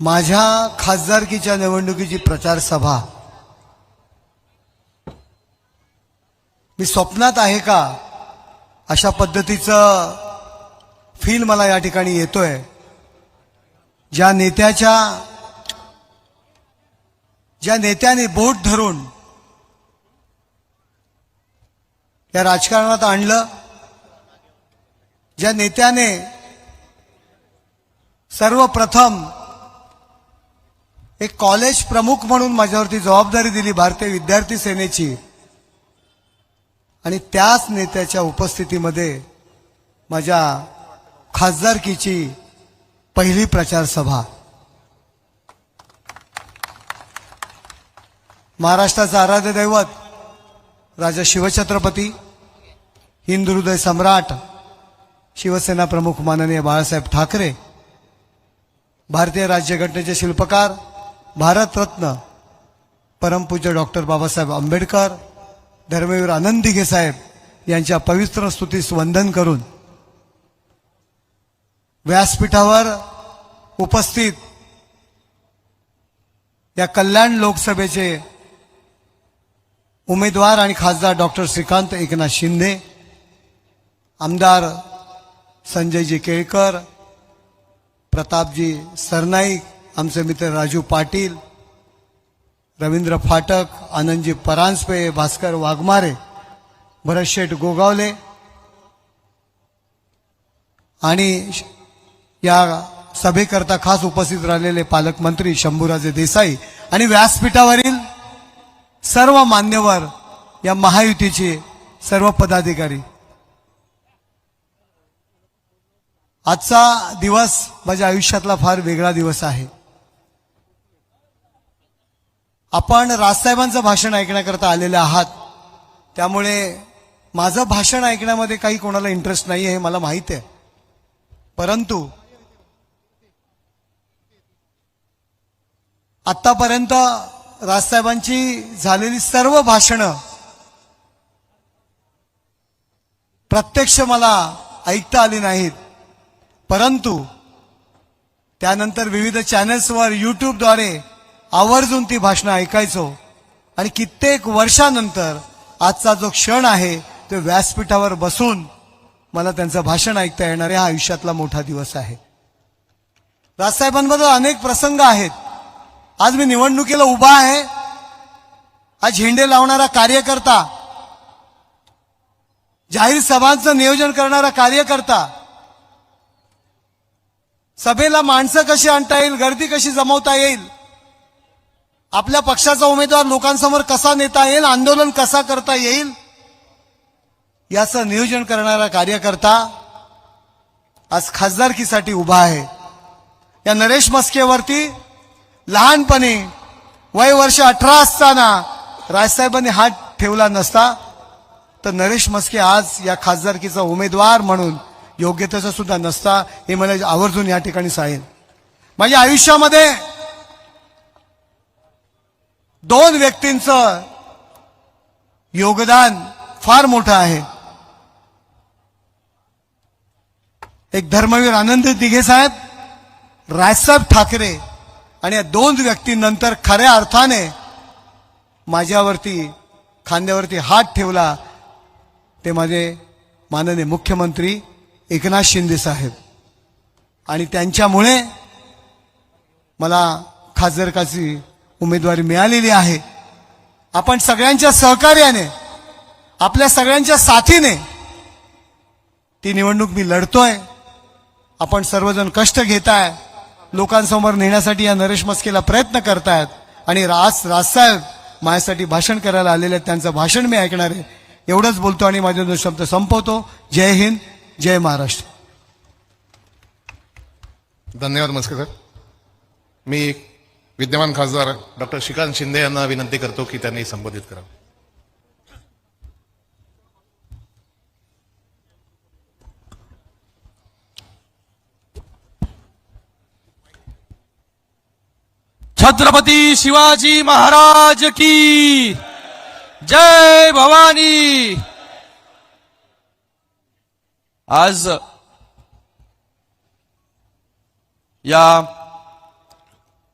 माझ्या खासदारकीच्या निवडणुकीची प्रचार सभा. मी स्वप्नात आहे का? अशा पद्धतीचं फील मला या ठिकाणी येतोय. ज्या नेत्याच्या ज्या नेत्याने बोट धरून या राजकारणात आणलं ज्या नेत्याने सर्वप्रथम एक कॉलेज प्रमुख म्हणून माझ्यावरती जबाबदारी दिली भारतीय विद्यार्थी सेनेची. आणि त्याच नेत्याच्या उपस्थितीमध्ये माझ्या खासदारकीची पहिली प्रचार सभा. महाराष्ट्राचा आराध्य दैवत राजा शिवछत्रपती हिंदू हृदय सम्राट शिवसेना प्रमुख माननीय बाळासाहेब ठाकरे भारतीय राज्यघटनेचे शिल्पकार भारतरत्न परमपूज्य डॉक्टर बाबासाहेब आंबेडकर धर्मवीर आनंद साहेब यांच्या पवित्र स्तुतीस वंदन करून व्यासपीठावर उपस्थित या कल्याण लोकसभेचे उमेदवार आणि खासदार डॉक्टर श्रीकांत एकनाथ शिंदे आमदार संजयजी केळकर प्रतापजी सरनाईक आमचे मित्र राजू पाटील रवींद्र फाटक आनंदजी परांजपे भास्कर वाघमारे भरतशेठ गोगावले आणि श- या सभेकरता खास उपस्थित राहिलेले पालकमंत्री शंभूराजे देसाई आणि व्यासपीठावरील सर्व मान्यवर या महायुतीचे सर्व पदाधिकारी. आजचा दिवस माझ्या आयुष्यातला फार वेगळा दिवस आहे. आपण राजसाहेबांचं भाषण ऐकण्याकरता आलेले आहात. त्यामुळे माझं भाषण ऐकण्यामध्ये काही कोणाला इंटरेस्ट नाही हे मला माहीत आहे. परंतु आतापर्यंत राजसाहेबांची झालेली सर्व भाषणं प्रत्यक्ष मला ऐकता आली नाहीत. परंतु त्यानंतर विविध चॅनल्सवर यूट्यूबद्वारे आवर्जून ती भाषणं ऐकायचो. आणि कित्येक वर्षानंतर आजचा जो क्षण आहे तो व्यासपीठावर बसून मला त्यांचं भाषण ऐकता येणार आहे. हा आयुष्यातला मोठा दिवस आहे. राजसाहेबांबद्दल अनेक प्रसंग आहेत. आज मी निवडणुकीला उभा आहे. आज झेंडे लावणारा कार्यकर्ता जाहीर सभांचं नियोजन करणारा कार्यकर्ता सभेला माणसं कशी आणता येईल गर्दी कशी जमवता येईल आपल्या पक्षाचा उमेदवार लोकांसमोर कसा नेता येईल आंदोलन कसा करता येईल याचं नियोजन करणारा कार्यकर्ता आज खासदारकीसाठी उभा आहे. या नरेश मस्केवरती लहानपणी वय वर्ष अठरा असताना राजसाहेबांनी हात ठेवला नसता तर नरेश मस्के आज या खासदारकीचा उमेदवार म्हणून योग्यतेचा सुद्धा नसता हे मला आवर्जून या ठिकाणी सांगेन. माझ्या आयुष्यामध्ये दोन व्यक्तींचं योगदान फार मोठं आहे. एक धर्मवीर आनंद दिघे साहेब राजसाहेब ठाकरे आणि या दोन व्यक्तींनंतर खऱ्या अर्थाने माझ्यावरती खांद्यावरती हात ठेवला ते माझे माननीय मुख्यमंत्री एकनाथ शिंदे साहेब. आणि त्यांच्यामुळे मला खासदारकाची उमेदवारी मिळालेली आहे. आपण सगळ्यांच्या सहकार्याने आपल्या सगळ्यांच्या साथीने ती निवडणूक मी लढतोय. आपण सर्वजण कष्ट घेताय. लोकांसमोर नेण्यासाठी या नरेश मस्केला प्रयत्न करतायत. आणि राज राजसाहेब माझ्यासाठी भाषण करायला आलेले आहेत. त्यांचं भाषण मी ऐकणार आहे. एवढंच बोलतो आणि माझे दोन शब्द संपवतो. जय हिंद जय महाराष्ट्र. धन्यवाद मस्के सर मी विद्यमान खासदार डॉक्टर श्रीकांत शिंदे यांना विनंती करतो की त्यांनी संबोधित करावं. छत्रपती शिवाजी महाराज की जय भवानी. आज या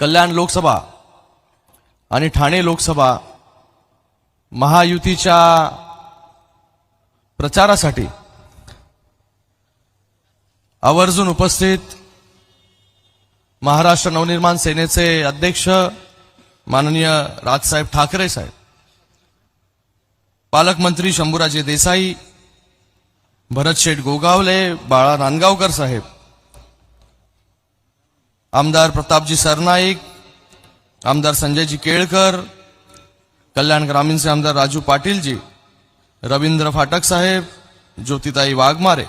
कल्याण लोकसभा आणि ठाणे लोकसभा महायुतीच्या प्रचारासाठी आवर्जून उपस्थित महाराष्ट्र नवनिर्माण सेनेचे अध्यक्ष माननीय राजसाहेब ठाकरे साहेब पालकमंत्री शंभूराजे देसाई भरत शेठ गोगावले बाळा नांदगावकर साहेब आमदार प्रतापजी सरनाईक, आमदार संजयजी केळकर, कल्याण ग्रामीणचे आमदार राजू पाटीलजी रवींद्र फाटक साहेब, ज्योतिताई वाघमारे,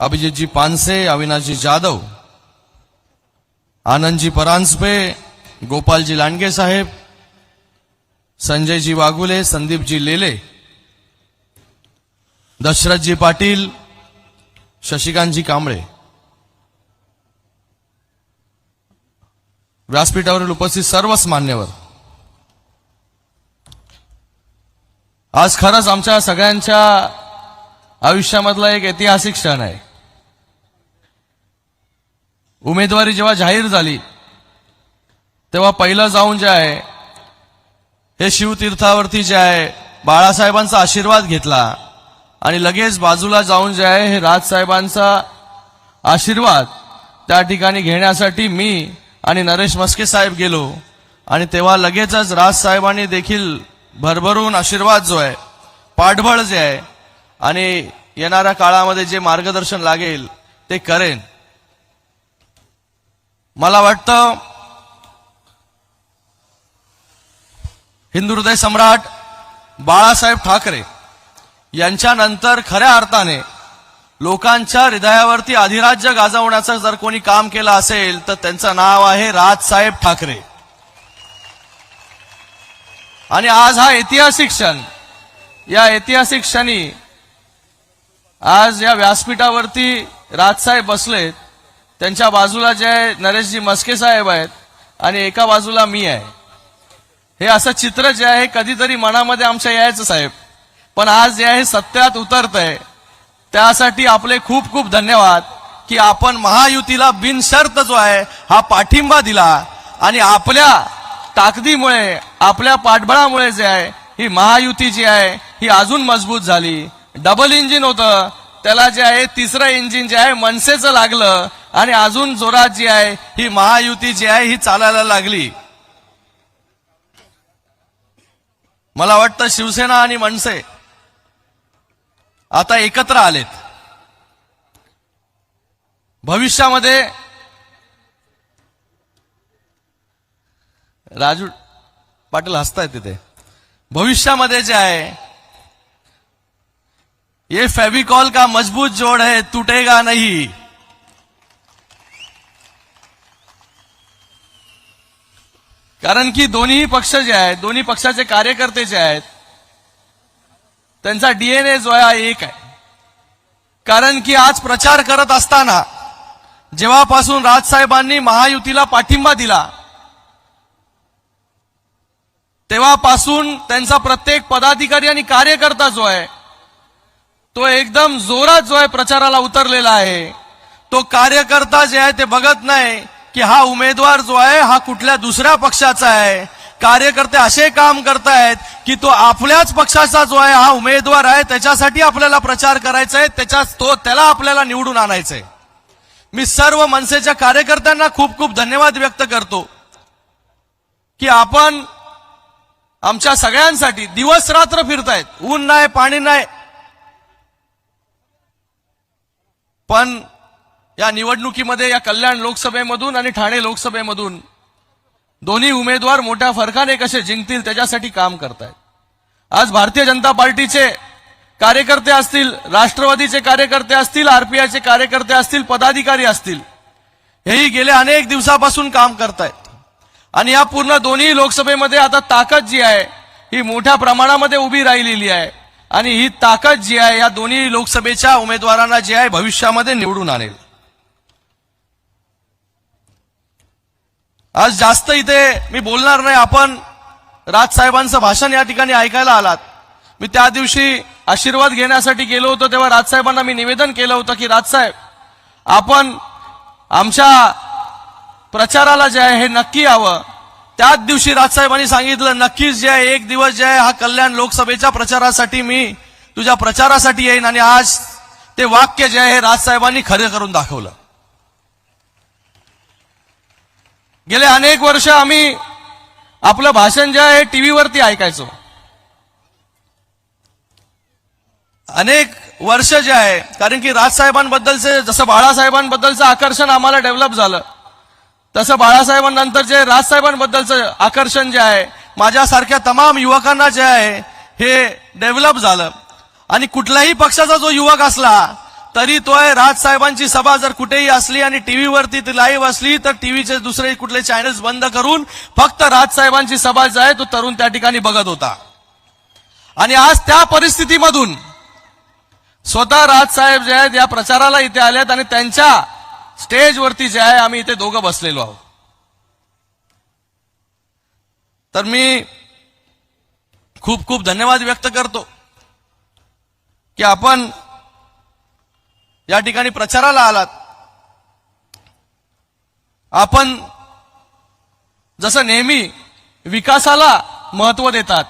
अभिजितजी पानसे अविनाश अविनाशजी जाधव, आनंदजी परांजपे, गोपालजी लांडगे साहेब, संजयजी वाघुले, संदीपजी लेले, दशरथजी पाटील, शशिकांतजी कांबळे. व्यासपीठावरील उपस्थित सर्वच मान्यवर. आज खरंच आमच्या सगळ्यांच्या आयुष्यामधला एक ऐतिहासिक क्षण आहे. उमेदवारी जेव्हा जाहीर झाली तेव्हा पहिलं जाऊन जे आहे हे शिवतीर्थावरती जे आहे बाळासाहेबांचा आशीर्वाद घेतला आणि लगेच बाजूला जाऊन जे आहे हे राजसाहेबांचा आशीर्वाद त्या ठिकाणी घेण्यासाठी मी आणि नरेश मस्के साहेब गेलो. आणि तेव्हा लगेचच राजसाहेबांनी देखील भरभरून आशीर्वाद जो आहे पाठबळ जे आहे आणि येणाऱ्या काळामध्ये जे मार्गदर्शन लागेल ते करेन. मला वाटतं हिंदू हृदय सम्राट बाळासाहेब ठाकरे यांच्यानंतर खऱ्या अर्थाने लोकांच्या हृदयावरती अधिराज्य गाजवण्याचं जर कोणी काम केलं असेल तर त्यांचं नाव आहे राजसाहेब ठाकरे. आणि आज हा ऐतिहासिक क्षण. या ऐतिहासिक क्षणी आज या व्यासपीठावरती राजसाहेब बसलेत. त्यांच्या बाजूला जे आहे नरेशजी मस्के साहेब आहेत आणि एका बाजूला मी आहे. हे असं चित्र जे आहे कधीतरी मनामध्ये आमच्या यायचं साहेब. पण आज जे आहे सत्यात उतरत आहे त्यासाठी आपले खूप खूप धन्यवाद की आपण महायुतीला बिनशर्त जो आहे हा पाठिंबा दिला. आणि आपल्या ताकदीमुळे आपल्या पाठबळामुळे जे आहे ही महायुती जी आहे ही अजून मजबूत झाली. डबल इंजिन होतं. त्याला जे आहे तिसरं इंजिन जे आहे मनसेचं लागलं. आणि अजून जोरात जी आहे ही महायुती जी आहे ही चालायला लागली. मला वाटतं शिवसेना आणि मनसे आता एकत्र आलेत भविष्यामध्ये राजू पाटील हसतायत तिथे. भविष्यामध्ये जे आहे ये फेविकॉल का मजबूत जोड है तुटेगा नहीं. कारण की दोन्ही पक्ष जे आहेत दोन्ही पक्षाचे कार्यकर्ते जे आहेत त्यांचा डीएनए जो आहे हा एक आहे. कारण की आज प्रचार करत असताना जेव्हापासून राजसाहेबांनी महायुतीला पाठिंबा दिला तेव्हापासून त्यांचा प्रत्येक पदाधिकारी आणि कार्यकर्ता जो आहे तो एकदम जोरात जो आहे प्रचाराला उतरलेला आहे. तो कार्यकर्ता जे आहे ते बघत नाही की हा उमेदवार जो आहे हा कुठल्या दुसऱ्या पक्षाचा आहे. कार्यकर्ते असे काम करतायत की तो आपल्याच पक्षाचा जो आहे हा उमेदवार आहे त्याच्यासाठी आपल्याला प्रचार करायचा आहे त्याच्या तो त्याला आपल्याला निवडून आणायचंय. मी सर्व मनसेच्या कार्यकर्त्यांना खूप खूप धन्यवाद व्यक्त करतो की आपण आमच्या सगळ्यांसाठी दिवस रात्र फिरतायत. ऊन नाही पाणी नाही. पण या निवडणुकीमध्ये या कल्याण लोकसभेमधून आणि ठाणे लोकसभेमधून दोन्ही उमेदवार मोठ्या फरकाने कसे जिंकतील त्याच्यासाठी काम करतायत. आज भारतीय जनता पार्टीचे कार्यकर्ते असतील राष्ट्रवादीचे कार्यकर्ते असतील आरपीआयचे कार्यकर्ते असतील पदाधिकारी असतील हेही गेल्या अनेक दिवसापासून काम करतायत. आणि या पूर्ण दोन्ही लोकसभेमध्ये आता ताकद जी आहे ही मोठ्या प्रमाणामध्ये उभी राहिलेली आहे. आणि ही ताकद जी आहे या दोन्ही लोकसभेच्या उमेदवारांना जी आहे भविष्यामध्ये निवडून आणेल. आज जास्त इथे मी बोलणार नाही. आपण राजसाहेबांचं भाषण या ठिकाणी ऐकायला आलात. मी त्या दिवशी आशीर्वाद घेण्यासाठी गेलो होतो तेव्हा राजसाहेबांना मी निवेदन केलं होतं की राजसाहेब आपण आमच्या प्रचाराला जे आहे हे नक्की यावं. त्याच दिवशी राजसाहेबांनी सांगितलं नक्कीच जे आहे एक दिवस जे आहे हा कल्याण लोकसभेच्या प्रचारासाठी मी तुझ्या प्रचारासाठी येईन आणि आज ते वाक्य जे आहे हे राजसाहेबांनी खरं करून दाखवलं. गेले अनेक वर्ष आम्ही आपलं भाषण जे आहे टीव्हीवरती ऐकायचो. अनेक वर्ष जे आहे कारण की राजसाहेबांबद्दलचे जसं बाळासाहेबांबद्दलचं आकर्षण आम्हाला डेव्हलप झालं तसं बाळासाहेबांनंतर जे राजसाहेबांबद्दलचं आकर्षण जे आहे माझ्यासारख्या तमाम युवकांना जे आहे हे डेव्हलप झालं. आणि कुठल्याही पक्षाचा जो युवक असला तरी तो आहे राजसाहेबांची सभा जर कुठेही असली आणि टीव्हीवरती ती लाईव्ह असली तर टीव्हीचे दुसरे कुठले चॅनल्स बंद करून फक्त राजसाहेबांची सभा जे आहे तो तरुण त्या ठिकाणी बघत होता. आणि आज त्या परिस्थितीमधून स्वतः राजसाहेब जे आहेत या प्रचाराला इथे आलेत आणि त्यांच्या स्टेजवरती जे आहे आम्ही इथे दोघं बसलेलो आहोत. तर मी खूप खूप धन्यवाद व्यक्त करतो की आपण या ठिकाणी प्रचाराला आलात. आपण जसं नेहमी विकासाला महत्त्व देतात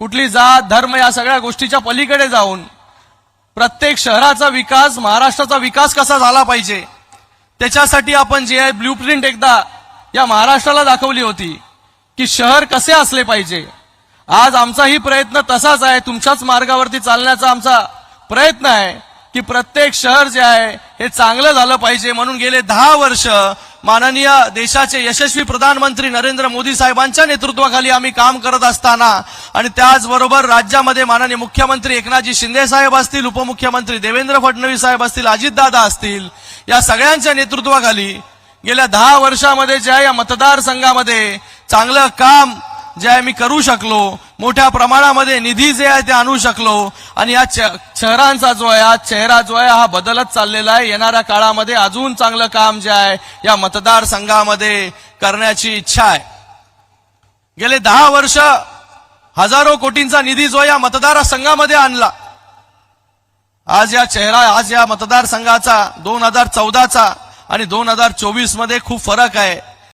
कुठली जात धर्म या सगळ्या गोष्टीच्या पलीकडे जाऊन प्रत्येक शहराचा विकास महाराष्ट्राचा विकास कसा झाला पाहिजे त्याच्यासाठी आपण जे आहे ब्ल्यूप्रिंट एकदा या महाराष्ट्राला दाखवली होती की शहर कसे असले पाहिजे. आज आमचाही प्रयत्न तसाच आहे तुमच्याच मार्गावरती चालण्याचा आमचा प्रयत्न आहे. की प्रत्येक शहर जे आहे हे चांगलं झालं पाहिजे म्हणून गेले दहा वर्ष माननीय देशाचे यशस्वी प्रधानमंत्री नरेंद्र मोदी साहेबांच्या नेतृत्वाखाली आम्ही काम करत असताना आणि त्याचबरोबर राज्यामध्ये माननीय मुख्यमंत्री एकनाथजी शिंदे साहेब असतील उपमुख्यमंत्री देवेंद्र फडणवीस साहेब असतील अजितदादा असतील या सगळ्यांच्या नेतृत्वाखाली गेल्या दहा वर्षामध्ये ज्या या मतदारसंघामध्ये चांगलं काम जे आहे मी करू शकलो मोठ्या प्रमाणामध्ये निधी जे आहे ते आणू शकलो. आणि या च- शहरांचा जो आहे हा चेहरा जो आहे हा बदलत चाललेला आहे. येणाऱ्या काळामध्ये अजून चांगलं काम जे आहे या मतदारसंघामध्ये करण्याची इच्छा आहे. गेले दहा वर्ष हजारो कोटींचा निधी जो या मतदारसंघामध्ये आणला. आज या चेहरा आज या मतदारसंघाचा दोन हजार चौदाचा आणि दोन हजार चोवीसमध्ये खूप फरक आहे.